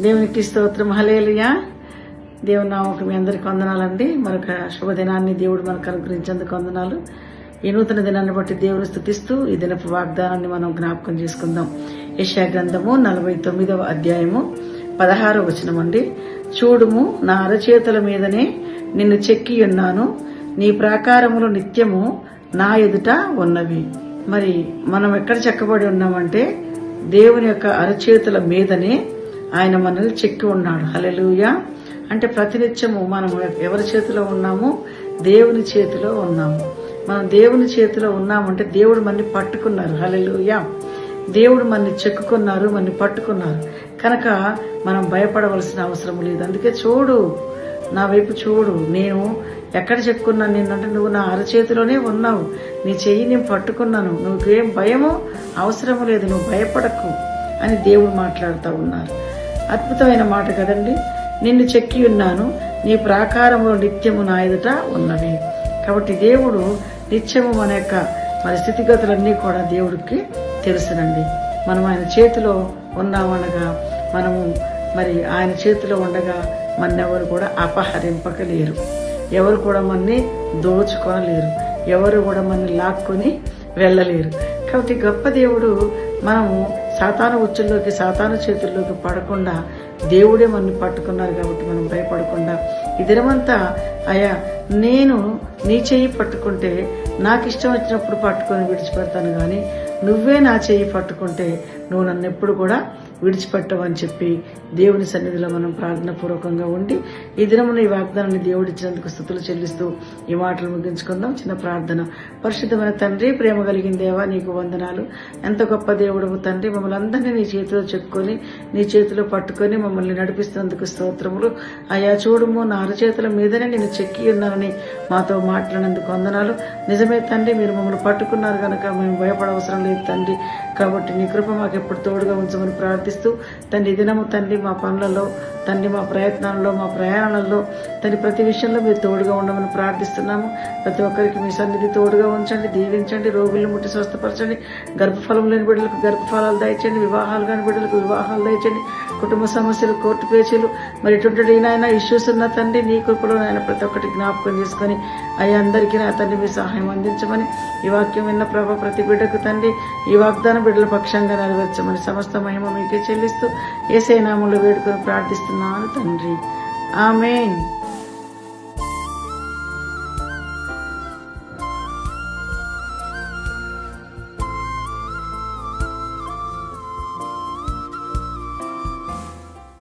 దేవునికి స్తోత్రం. హలేలుయా దేవుని నామకు మీ అందరికి వందనాలండి. మరొక శుభదినాన్ని దేవుడు మనకు అనుగ్రహించేందుకు వందనాలు. ఈ నూతన దినాన్ని బట్టి దేవుని స్థుతిస్తూ ఈ దినపు వాగ్దానాన్ని మనం జ్ఞాపకం చేసుకుందాం. యశా గ్రంథము నలభై తొమ్మిదవ అధ్యాయము పదహారవ వచనం అండి. చూడుము నా అరచేతుల మీదనే నిన్ను చెక్కి ఉన్నాను. నీ ప్రాకారములు నిత్యము నా ఎదుట ఉన్నవి. మరి మనం ఎక్కడ చెక్కబడి ఉన్నామంటే దేవుని యొక్క అరచేతుల మీదనే ఆయన మనల్ని చెక్కి ఉన్నాడు. హలెలుయా అంటే ప్రతినిత్యము మనం ఎవరి చేతిలో ఉన్నాము? దేవుని చేతిలో ఉన్నాము. మనం దేవుని చేతిలో ఉన్నామంటే దేవుడు మనని పట్టుకున్నారు. హలెలుయా దేవుడు మనని చెక్కుకున్నారు మనని పట్టుకున్నారు. కనుక మనం భయపడవలసిన అవసరం లేదు. అందుకే చూడు నా వైపు చూడు. నేను ఎక్కడ చెక్కున్నాను నిన్నంటే నువ్వు నా అరచేతిలోనే ఉన్నావు. నీ చెయ్యి నేను పట్టుకున్నాను. నువ్వేం భయమో అవసరం లేదు. నువ్వు భయపడకు అని దేవుడు మాట్లాడుతూ ఉన్నారు. అద్భుతమైన మాట కదండి. నిన్ను చెక్కి ఉన్నాను నీ ప్రాకారంలో నిత్యము నా ఎదుట ఉన్నవి. కాబట్టి దేవుడు నిత్యము మన యొక్క మన స్థితిగతులన్నీ కూడా దేవుడికి తెలుసునండి. మనం ఆయన చేతిలో ఉన్నామనగా మనము మరి ఆయన చేతిలో ఉండగా మన్నెవరు కూడా అపహరింపకలేరు. ఎవరు కూడా మనని దోచుకోలేరు ఎవరు కూడా మనని లాక్కొని వెళ్ళలేరు. కాబట్టి గొప్ప దేవుడు మనము సాతాను ఉచ్చుల్లోకి సాతాను చేతుల్లోకి పడకుండా దేవుడే మనల్ని పట్టుకున్నారు కాబట్టి మనం భయపడకుండా. ఈ దినమంతా అయా నేను నీ చెయ్యి పట్టుకుంటే నాకు ఇష్టం వచ్చినప్పుడు పట్టుకొని విడిచిపెడతాను కానీ నువ్వే నా చేయి పట్టుకుంటే నువ్వు నన్ను ఎప్పుడు కూడా విడిచిపెట్టవని చెప్పి దేవుని సన్నిధిలో మనం ప్రార్థన పూర్వకంగా ఉండి ఈ దినమున ఈ వాగ్దానాన్ని దేవుడిచ్చినందుకు స్థుతులు చెల్లిస్తూ ఈ మాటలు ముగించుకుందాం. చిన్న ప్రార్థన. పరిశుద్ధమైన తండ్రి ప్రేమ కలిగిన దేవా నీకు వందనాలు. ఎంత గొప్ప దేవుడు తండ్రి మమ్మల్ని అందరినీ నీ చేతిలో చెప్పుకొని నీ చేతిలో పట్టుకొని మమ్మల్ని నడిపిస్తున్నందుకు స్తోత్రములు. అయా చూడము నా అరచేతుల మీదనే నేను చెక్కి ఉన్నానని మాతో మాట్లాడినందుకు వందనాలు. నిజమే తండ్రి మీరు మమ్మల్ని పట్టుకున్నారు కనుక మేము భయపడవసరం లేదు తండ్రి. కాబట్టి నీ కృప మాకు ఎప్పుడు తోడుగా ఉంచమని ప్రార్థిస్తూ తండ్రి దినము తండ్రి మా పనులలో తండ్రి మా ప్రయత్నాలలో మా ప్రయాణాలలో తండ్రి ప్రతి విషయంలో మీరు తోడుగా ఉండమని ప్రార్థిస్తున్నాము. ప్రతి ఒక్కరికి మీ సన్నిధి తోడుగా ఉంచండి దీవించండి రోగులను ముట్టి స్వస్థపరచండి గర్భఫలం లేని బిడ్డలకు గర్భఫలాలు దయచండి వివాహాలు కాని బిడ్డలకు వివాహాలు దయచండి కుటుంబ సమస్యలు కోర్టు పేచీలు మరి ఇటువంటి నాయన ఇష్యూస్ ఉన్న తండ్రి నీ కృపలో నాయన ప్రతి ఒక్కటి జ్ఞాపకం చేసుకొని అయ్యా అందరికీ నా తండ్రి మీ సహాయం అందించమని ఈ వాక్యం విన్న ప్రభ ప్రతి బిడ్డకు తండ్రి ఈ వాగ్దాన బిడ్డల పక్షంగా నెరవేర్చమని సమస్త మహిమ మీకే చెల్లిస్తూ ఏసే నామంలో వేడుకొని ప్రార్థిస్తున్నాను తండ్రి. ఆమెన్.